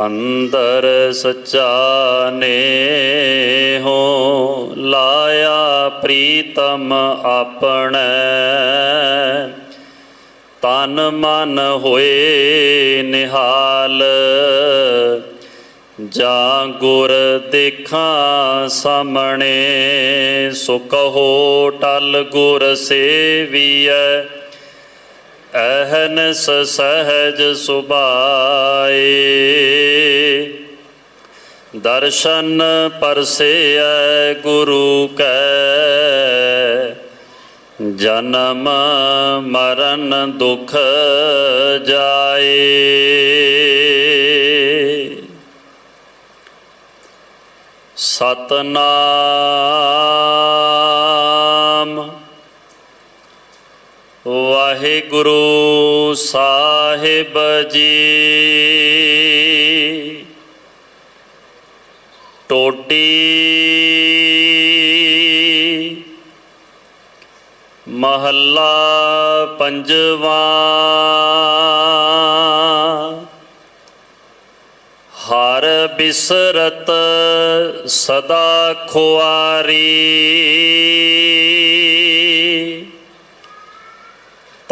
ਅੰਦਰ ਸਚਾ ਨੇ ਹੋ ਲਾਇਆ ਪ੍ਰੀਤਮ ਆਪਣੈ। ਤਨ ਮਨ ਹੋਏ ਨਿਹਾਲ, ਜਾਂ ਗੁਰ ਦੇਖਾਂ ਸਾਹਮਣੇ, ਸੋ ਕਹੋ ਟਲ ਗੁਰ ਸੇਵੀਐ। ਅਹਨਸ ਸਹਜ ਸੁਭਾਏ। ਦਰਸ਼ਨ ਪਰਸੇਐ ਗੁਰੂ ਕੈ ਜਨਮ ਮਰਨ ਦੁਖ ਜਾਏ। ਸਤਨਾਮ ਵਾਹਿਗੁਰੂ ਸਾਹਿਬ ਜੀ। ਟੋਡੀ ਮਹੱਲਾ ਪੰਜਵਾਂ। ਹਰ ਬਿਸਰਤ ਸਦਾ ਖੁਆਰੀ।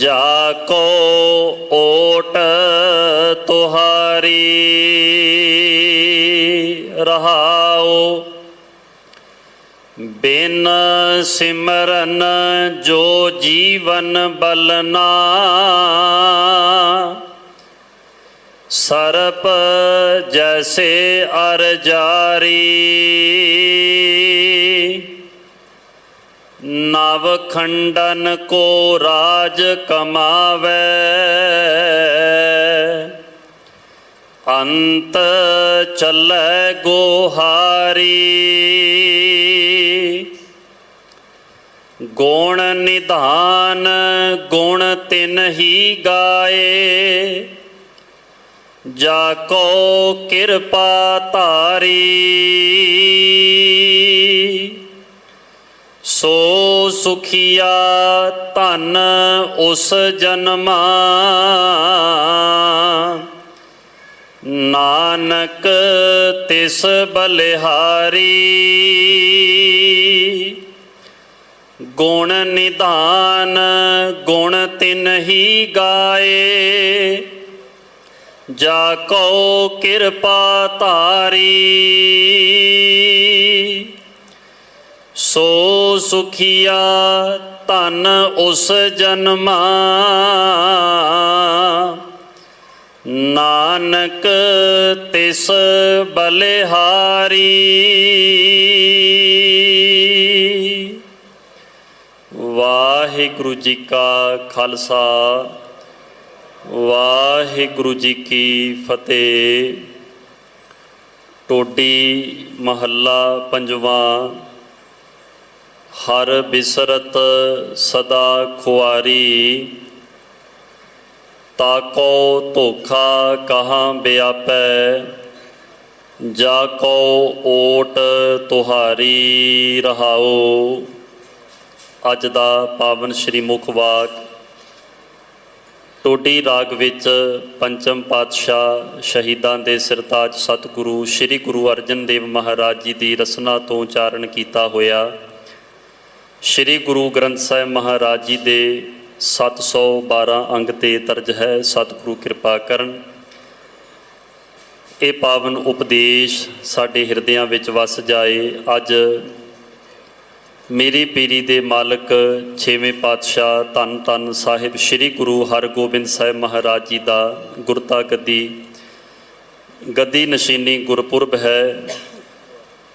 ਜਾ ਕੋ ਓਟ ਤੁਹਾਰੀ ਰਹਾਓ ਬਿਨ ਸਿਮਰਨ ਜੋ ਜੀਵਨ ਬਲਨਾ ਸਰਪ ਜੈਸੇ ਅਰ ਜਾਰੀ। ਨਵ ਖੰਡਨ ਕੋ ਰਾਜ ਕਮਾਵੇ। ਅੰਤ ਚੱਲੇ ਗੋਹਾਰੀ। ਗੁਣ ਨਿਧਾਨ ਗੁਣ ਤਿਨ ਹੀ ਗਾਏ। ਜਾ ਕੋ ਕਿਰਪਾ ਧਾਰੀ ਸੋ ਸੁਖੀਆ, ਧਨ ਉਸ ਜਨਮਾ। ਨਾਨਕ ਤਿਸ ਬਲਿਹਾਰੀ, ਗੁਣ ਨਿਧਾਨ ਗੁਣ ਤਿਨ ਹੀ ਗਾਏ। ਜਾ ਕੋ ਕਿਰਪਾ ਧਾਰੀ ਸੁਖੀਆ, ਧਨ ਉਸ ਜਨਮਾ। ਨਾਨਕ ਤਿਸ ਬਲਿਹਾਰੀ। ਵਾਹਿਗੁਰੂ ਜੀ ਕਾ ਖਾਲਸਾ, ਵਾਹਿਗੁਰੂ ਜੀ ਕੀ ਫਤਿਹ। ਟੋਡੀ ਮਹੱਲਾ ਪੰਜਵਾਂ। ਹਰ ਬਿਸਰਤ ਸਦਾ ਖੁਆਰੀ ਤਾਕੋ ਧੋਖਾ ਕਹਾਂ ਬਿਆਪੈ, ਜਾ ਕੋ ਓਟ ਤੁਹਾਰੀ ਰਹਾਓ ਅੱਜ ਦਾ ਪਾਵਨ ਸ਼੍ਰੀ ਮੁਖ ਵਾਕ, ਟੋਡੀ ਰਾਗ ਵਿੱਚ ਪੰਚਮ ਪਾਤਸ਼ਾਹ ਸ਼ਹੀਦਾਂ ਦੇ ਸਿਰਤਾਜ ਸਤਿਗੁਰੂ, ਸ੍ਰੀ ਗੁਰੂ ਅਰਜਨ ਦੇਵ ਮਹਾਰਾਜ ਜੀ ਦੀ ਰਸਨਾ ਤੋਂ ਉਚਾਰਨ ਕੀਤਾ ਹੋਇਆ। ਸ੍ਰੀ ਗੁਰੂ ਗ੍ਰੰਥ ਸਾਹਿਬ ਮਹਾਰਾਜ ਜੀ ਦੇ 712 ਅੰਗ ਤੇ ਤਰਜ਼ ਹੈ, ਸਤਿਗੁਰੂ ਕਿਰਪਾ ਕਰਨ। ਇਹ ਪਾਵਨ ਉਪਦੇਸ਼ ਸਾਡੇ ਹਿਰਦਿਆਂ ਵਿੱਚ ਵਸ ਜਾਏ। ਅੱਜ ਮੇਰੀ ਪੀਰੀ ਦੇ ਮਾਲਕ ਛੇਵੇਂ ਪਾਤਸ਼ਾਹ ਧੰਨ ਧੰਨ ਸਾਹਿਬ ਸ੍ਰੀ ਗੁਰੂ ਹਰਗੋਬਿੰਦ ਸਾਹਿਬ ਮਹਾਰਾਜ ਜੀ ਦਾ ਗੁਰਤਾ ਗੱਦੀ। ਗੱਦੀ ਨਸ਼ੀਨੀ ਗੁਰਪੁਰਬ ਹੈ।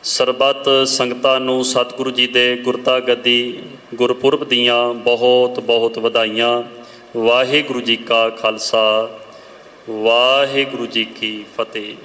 ਸਰਬੱਤ ਸੰਗਤਾਂ ਨੂੰ ਸਤਿਗੁਰੂ ਜੀ ਦੇ ਗੁਰਤਾ ਗੱਦੀ ਗੁਰਪੁਰਬ ਦੀਆਂ ਬਹੁਤ ਬਹੁਤ ਵਧਾਈਆਂ। ਵਾਹਿਗੁਰੂ ਜੀ ਕਾ ਖਾਲਸਾ, ਵਾਹਿਗੁਰੂ ਜੀ ਕੀ ਫਤਿਹ।